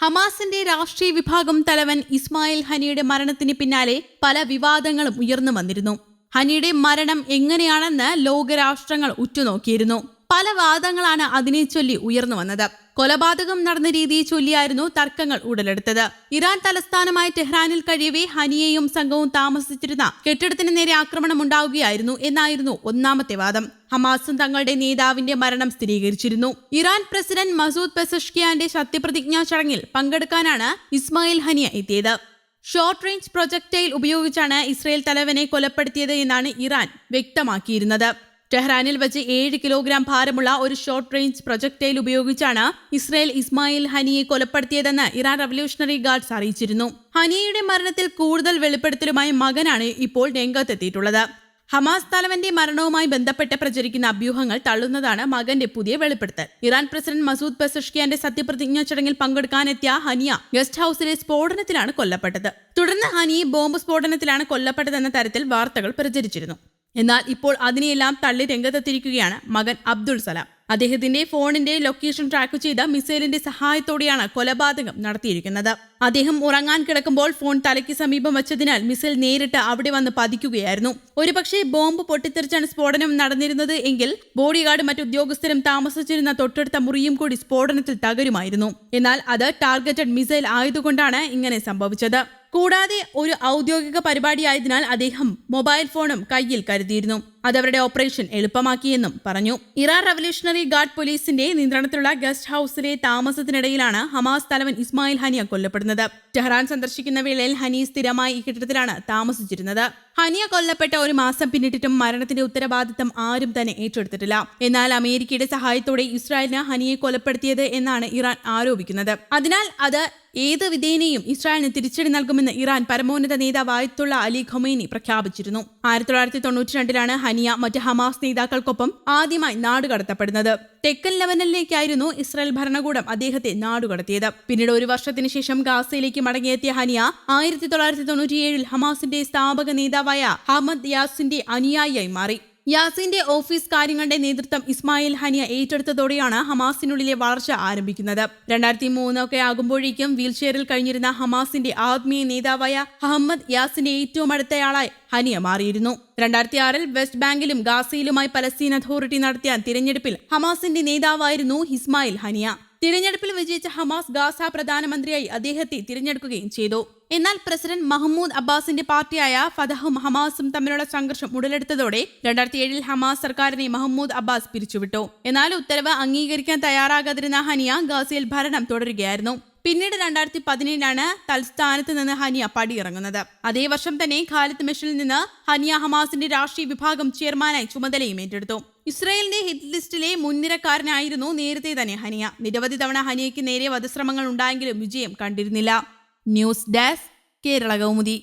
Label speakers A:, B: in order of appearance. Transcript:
A: ഹമാസിന്റെ രാഷ്ട്രീയ വിഭാഗം തലവൻ ഇസ്മായിൽ ഹനിയുടെ മരണത്തിന് പിന്നാലെ പല വിവാദങ്ങളും ഉയർന്നു വന്നിരുന്നു. ഹനിയുടെ മരണം എങ്ങനെയാണെന്ന് ലോകരാഷ്ട്രങ്ങൾ ഉറ്റുനോക്കിയിരുന്നു. പല വാദങ്ങളാണ് അതിനെ ചൊല്ലി ഉയർന്നു വന്നത്. കൊലപാതകം നടന്ന രീതിയെ ചൊല്ലിയായിരുന്നു തർക്കങ്ങൾ ഉടലെടുത്തത്. ഇറാൻ തലസ്ഥാനമായ ടെഹ്റാനിൽ കഴിയവേ ഹനിയയും സംഘവും താമസിച്ചിരുന്ന കെട്ടിടത്തിന് നേരെ ആക്രമണം ഉണ്ടാവുകയായിരുന്നു എന്നായിരുന്നു ഒന്നാമത്തെ വാദം. ഹമാസും തങ്ങളുടെ നേതാവിന്റെ മരണം സ്ഥിരീകരിച്ചിരുന്നു. ഇറാൻ പ്രസിഡന്റ് മസൂദ് പെസഷ്കിയാന്റെ സത്യപ്രതിജ്ഞാ ചടങ്ങിൽ പങ്കെടുക്കാനാണ് ഇസ്മായിൽ ഹനിയ എത്തിയത്. ഷോർട്ട് റേഞ്ച് പ്രൊജക്ടൈൽ ഉപയോഗിച്ചാണ് ഇസ്രയേൽ തലവനെ കൊലപ്പെടുത്തിയത് എന്നാണ് ഇറാൻ വ്യക്തമാക്കിയിരുന്നത്. ടെഹ്റാനിൽ വെച്ച് ഏഴ് കിലോഗ്രാം ഭാരമുള്ള ഒരു ഷോർട്ട് റേഞ്ച് പ്രൊജക്ടൈൽ ഉപയോഗിച്ചാണ് ഇസ്രായേൽ ഇസ്മായിൽ ഹനിയെ കൊലപ്പെടുത്തിയതെന്ന് ഇറാൻ റവല്യൂഷണറി ഗാർഡ്സ് അറിയിച്ചിരുന്നു. ഹനിയയുടെ മരണത്തിൽ കൂടുതൽ വെളിപ്പെടുത്തലുമായി മകനാണ് ഇപ്പോൾ രംഗത്തെത്തിയിട്ടുള്ളത്. ഹമാസ് തലവന്റെ മരണവുമായി ബന്ധപ്പെട്ട് പ്രചരിക്കുന്ന അഭ്യൂഹങ്ങൾ തള്ളുന്നതാണ് മകന്റെ പുതിയ വെളിപ്പെടുത്തൽ. ഇറാൻ പ്രസിഡന്റ് മസൂദ് പെസഷ്കിയാന്റെ സത്യപ്രതിജ്ഞാ ചടങ്ങിൽ പങ്കെടുക്കാനെത്തിയ ഹനിയ ഗസ്റ്റ് ഹൌസിലെ സ്ഫോടനത്തിലാണ് കൊല്ലപ്പെട്ടത്. തുടർന്ന് ഹനിയെ ബോംബ് സ്ഫോടനത്തിലാണ് കൊല്ലപ്പെട്ടതെന്ന തരത്തിൽ വാർത്തകൾ പ്രചരിച്ചിരുന്നു. എന്നാൽ ഇപ്പോൾ അതിനെയെല്ലാം തള്ളി രംഗത്തെത്തിയിരിക്കുകയാണ് മകൻ അബ്ദുൾ സലാം. അദ്ദേഹത്തിന്റെ ഫോണിന്റെ ലൊക്കേഷൻ ട്രാക്ക് ചെയ്ത മിസൈലിന്റെ സഹായത്തോടെയാണ് കൊലപാതകം നടത്തിയിരിക്കുന്നത്. അദ്ദേഹം ഉറങ്ങാൻ കിടക്കുമ്പോൾ ഫോൺ തലയ്ക്ക് സമീപം വെച്ചതിനാൽ മിസൈൽ നേരിട്ട് അവിടെ വന്ന് പതിക്കുകയായിരുന്നു. ഒരുപക്ഷെ ബോംബ് പൊട്ടിത്തെറിച്ചാണ് സ്ഫോടനം നടന്നിരുന്നത് എങ്കിൽ ബോഡിഗാർഡ് മറ്റു ഉദ്യോഗസ്ഥരും താമസിച്ചിരുന്ന തൊട്ടടുത്ത മുറിയും കൂടി സ്ഫോടനത്തിൽ തകരുമായിരുന്നു. എന്നാൽ അത് ടാർഗറ്റഡ് മിസൈൽ ആയതുകൊണ്ടാണ് ഇങ്ങനെ സംഭവിച്ചത്. കൂടാതെ ഒരു ഔദ്യോഗിക പരിപാടിയായതിനാൽ അദ്ദേഹം മൊബൈൽ ഫോണും കയ്യിൽ കരുതിയിരുന്നു അതവരുടെ ഓപ്പറേഷൻ എളുപ്പമാക്കിയെന്നും പറഞ്ഞു. ഇറാൻ റവല്യൂഷണറി ഗാർഡ് പോലീസിന്റെ നിയന്ത്രണത്തിലുള്ള ഗസ്റ്റ് ഹൌസിലെ താമസത്തിനിടയിലാണ് ഹമാസ് തലവൻ ഇസ്മായിൽ ഹനിയ കൊല്ലപ്പെടുന്നത്. ടെഹ്റാൻ സന്ദർശിക്കുന്ന വേളയിൽ ഹനി സ്ഥിരമായി ഈ കെട്ടിടത്തിലാണ് താമസിച്ചിരുന്നത്. ഹനിയ കൊല്ലപ്പെട്ട ഒരു മാസം പിന്നിട്ടിട്ടും മരണത്തിന്റെ ഉത്തരവാദിത്തം ആരും തന്നെ ഏറ്റെടുത്തിട്ടില്ല. എന്നാൽ അമേരിക്കയുടെ സഹായത്തോടെ ഇസ്രായേലിന് ഹനിയെ കൊലപ്പെടുത്തിയത് എന്നാണ് ഇറാൻ ആരോപിക്കുന്നത്. അതിനാൽ അത് ഏത് വിധേനയും ഇസ്രായേലിന് തിരിച്ചടി നൽകുമെന്ന് ഇറാൻ പരമോന്നത നേതാവ് ആയത്തുള്ള അലി ഖൊമൈനി പ്രഖ്യാപിച്ചിരുന്നു. ആയിരത്തി തൊള്ളായിരത്തി തൊണ്ണൂറ്റി രണ്ടിലാണ് ഹനിയ മറ്റ് ഹമാസ് നേതാക്കൾക്കൊപ്പം ആദ്യമായി നാടുകടത്തപ്പെടുന്നത്. തെക്കൻ ലെവനലിലേക്കായിരുന്നു ഇസ്രായേൽ ഭരണകൂടം അദ്ദേഹത്തെ നാടുകടത്തിയത്. പിന്നീട് ഒരു വർഷത്തിന് ശേഷം ഗാസയിലേക്ക് മടങ്ങിയെത്തിയ ഹനിയ ആയിരത്തി തൊള്ളായിരത്തി തൊണ്ണൂറ്റിയേഴിൽ ഹമാസിന്റെ സ്ഥാപക നേതാവായ ഹമദ് യാസിന്റെ അനുയായിയായി മാറി. യാസിന്റെ ഓഫീസ് കാര്യങ്ങളുടെ നേതൃത്വം ഇസ്മായിൽ ഹനിയ ഏറ്റെടുത്തതോടെയാണ് ഹമാസിനുള്ളിലെ വളർച്ച ആരംഭിക്കുന്നത്. രണ്ടായിരത്തി മൂന്നൊക്കെ ആകുമ്പോഴേക്കും വീൽചെയറിൽ കഴിഞ്ഞിരുന്ന ഹമാസിന്റെ ആത്മീയ നേതാവായ അഹമ്മദ് യാസിന്റെ ഏറ്റവും അടുത്തയാളായി ഹനിയ മാറിയിരുന്നു. രണ്ടായിരത്തി ആറിൽ വെസ്റ്റ് ബാങ്കിലും ഗാസയിലുമായി പലസ്തീൻ അതോറിറ്റി നടത്തിയ തിരഞ്ഞെടുപ്പിൽ ഹമാസിന്റെ നേതാവായിരുന്നു ഇസ്മായിൽ ഹനിയ. തിരഞ്ഞെടുപ്പിൽ വിജയിച്ച ഹമാസ് ഗാസ പ്രധാനമന്ത്രിയായി അദ്ദേഹത്തെ തിരഞ്ഞെടുക്കുകയും ചെയ്തു. എന്നാൽ പ്രസിഡന്റ് മഹമ്മൂദ് അബ്ബാസിന്റെ പാർട്ടിയായ ഫതഹും ഹമാസും തമ്മിലുള്ള സംഘർഷം ഉടലെടുത്തതോടെ രണ്ടായിരത്തി ഏഴിൽ ഹമാസ് സർക്കാരിനെ മഹമ്മൂദ് അബ്ബാസ് പിരിച്ചുവിട്ടു. എന്നാൽ ഉത്തരവ് അംഗീകരിക്കാൻ തയ്യാറാകാതിരുന്ന ഹനിയ ഗാസയിൽ ഭരണം തുടരുകയായിരുന്നു. പിന്നീട് രണ്ടായിരത്തി പതിനേഴിലാണ് തൽസ്ഥാനത്ത് നിന്ന് ഹനിയ പടിയിറങ്ങുന്നത്. അതേ വർഷം തന്നെ ഖാലിദ് മിഷനിൽ നിന്ന് ഹനിയ ഹമാസിന്റെ രാഷ്ട്രീയ വിഭാഗം ചെയർമാനായി ചുമതലയും ഏറ്റെടുത്തു. ഇസ്രായേലിന്റെ ഹിറ്റ് ലിസ്റ്റിലെ മുൻനിരക്കാരനായിരുന്നു നേരത്തെ തന്നെ ഹനിയ. നിരവധി തവണ ഹനിയയ്ക്ക് നേരെ വധശ്രമങ്ങൾ ഉണ്ടായെങ്കിലും വിജയം കണ്ടിരുന്നില്ല. News desk Kerala Kaumudi.